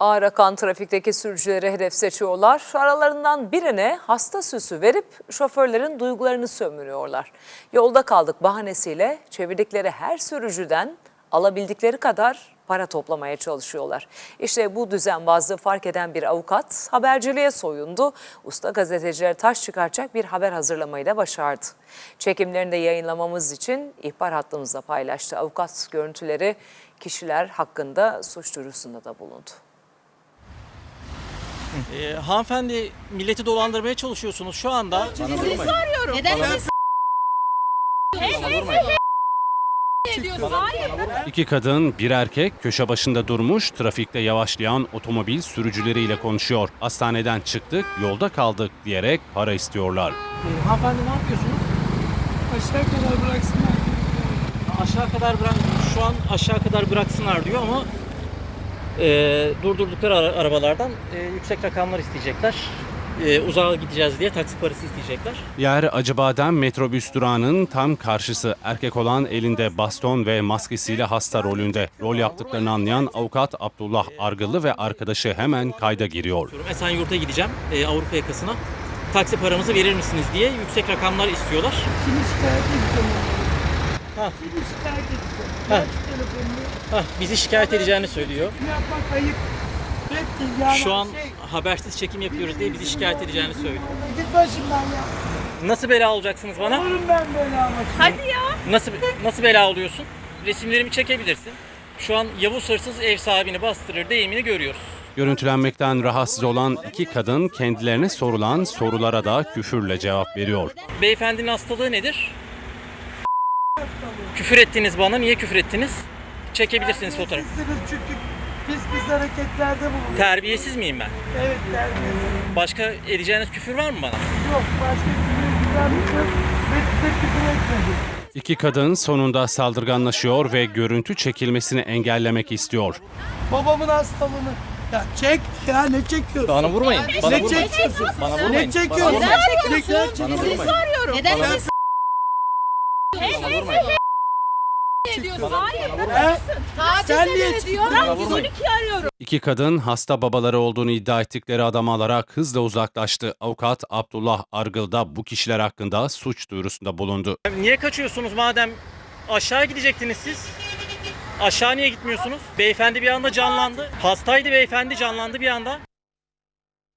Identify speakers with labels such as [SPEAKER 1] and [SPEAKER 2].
[SPEAKER 1] Ağır akan trafikteki sürücüleri hedef seçiyorlar. Aralarından birine hasta süsü verip şoförlerin duygularını sömürüyorlar. Yolda kaldık bahanesiyle çevirdikleri her sürücüden alabildikleri kadar para toplamaya çalışıyorlar. İşte bu düzenbazlığı fark eden bir avukat haberciliğe soyundu. Usta gazeteciler taş çıkaracak bir haber hazırlamayı da başardı. Çekimlerini de yayınlamamız için ihbar hattımızda paylaştı. Avukat görüntüleri kişiler hakkında suç duyurusunda da bulundu.
[SPEAKER 2] Ee, hanımefendi milleti dolandırmaya çalışıyorsunuz şu anda.
[SPEAKER 3] Neden siz
[SPEAKER 4] İki kadın, bir erkek köşe başında durmuş, trafikte yavaşlayan otomobil sürücüleriyle konuşuyor. Hastaneden çıktık, yolda kaldık diyerek para istiyorlar.
[SPEAKER 2] Ee, hanımefendi ne yapıyorsunuz?
[SPEAKER 5] Aşağı kadar bıraksınlar.
[SPEAKER 2] Aşağı kadar bırak şu an aşağı kadar bıraksınlar diyor ama e, durdurdukları ara- arabalardan e, yüksek rakamlar isteyecekler. E, uzağa gideceğiz diye taksi parası isteyecekler.
[SPEAKER 4] Yer Acıbadem metrobüs durağının tam karşısı. Erkek olan elinde baston ve maskesiyle hasta rolünde. Rol yaptıklarını anlayan avukat Abdullah Argılı ve arkadaşı hemen kayda giriyor.
[SPEAKER 2] Esenyurt'a gideceğim e, Avrupa yakasına. Taksi paramızı verir misiniz diye yüksek rakamlar istiyorlar.
[SPEAKER 5] Kimi şikayet edeceğim?
[SPEAKER 2] Ha.
[SPEAKER 5] Kimi şikayet edeceğim?
[SPEAKER 2] Ha.
[SPEAKER 5] Telefonunu.
[SPEAKER 2] Hah, bizi şikayet edeceğini söylüyor.
[SPEAKER 5] Yapmak ayıp. Reddi yani
[SPEAKER 2] Şu an
[SPEAKER 5] şey.
[SPEAKER 2] habersiz çekim yapıyoruz diye bizi şikayet edeceğini söylüyor.
[SPEAKER 5] Git başımdan ya.
[SPEAKER 2] Nasıl bela olacaksınız bana?
[SPEAKER 5] Olurum ben böyle ama.
[SPEAKER 3] Hadi ya.
[SPEAKER 2] Nasıl nasıl bela oluyorsun? Resimlerimi çekebilirsin. Şu an Yavuz hırsız ev sahibini bastırır deyimini görüyoruz.
[SPEAKER 4] Görüntülenmekten rahatsız olan iki kadın kendilerine sorulan sorulara da küfürle cevap veriyor.
[SPEAKER 2] Beyefendinin hastalığı nedir? Küfür ettiniz bana. Niye küfür ettiniz? Çekebilirsiniz fotoğraf.
[SPEAKER 5] Terbiyesizsiniz çünkü pis pis hareketlerde bulunuyor.
[SPEAKER 2] Terbiyesiz miyim ben?
[SPEAKER 5] Evet terbiyesiz.
[SPEAKER 2] Başka edeceğiniz küfür var mı bana?
[SPEAKER 5] Yok başka küfür güvenmiyorum. Ve size küfür etmedim.
[SPEAKER 4] İki kadın sonunda saldırganlaşıyor ve görüntü çekilmesini engellemek istiyor.
[SPEAKER 5] Babamın hastalığını. Ya çek ya ne çekiyorsun?
[SPEAKER 2] Bana vurmayın. Bana
[SPEAKER 5] ne
[SPEAKER 2] vurmayın.
[SPEAKER 5] çekiyorsun?
[SPEAKER 2] Bana
[SPEAKER 5] Ne
[SPEAKER 2] vurmayın.
[SPEAKER 5] çekiyorsun?
[SPEAKER 2] Bana
[SPEAKER 3] Neden çekiyorsun?
[SPEAKER 2] Bana
[SPEAKER 3] Sizi
[SPEAKER 2] vurmayın.
[SPEAKER 3] soruyorum. Neden
[SPEAKER 5] Ben-
[SPEAKER 3] siz ediyorsun? Hayır.
[SPEAKER 5] He?
[SPEAKER 3] Taciz
[SPEAKER 5] Sen niye
[SPEAKER 3] eder diyor.
[SPEAKER 5] çıktın?
[SPEAKER 3] Ben 112 arıyorum.
[SPEAKER 4] İki kadın hasta babaları olduğunu iddia ettikleri adamı alarak hızla uzaklaştı. Avukat Abdullah Argıl da bu kişiler hakkında suç duyurusunda bulundu.
[SPEAKER 2] Niye kaçıyorsunuz madem aşağı gidecektiniz siz? Aşağı niye gitmiyorsunuz? Beyefendi bir anda canlandı. Hastaydı beyefendi canlandı bir anda.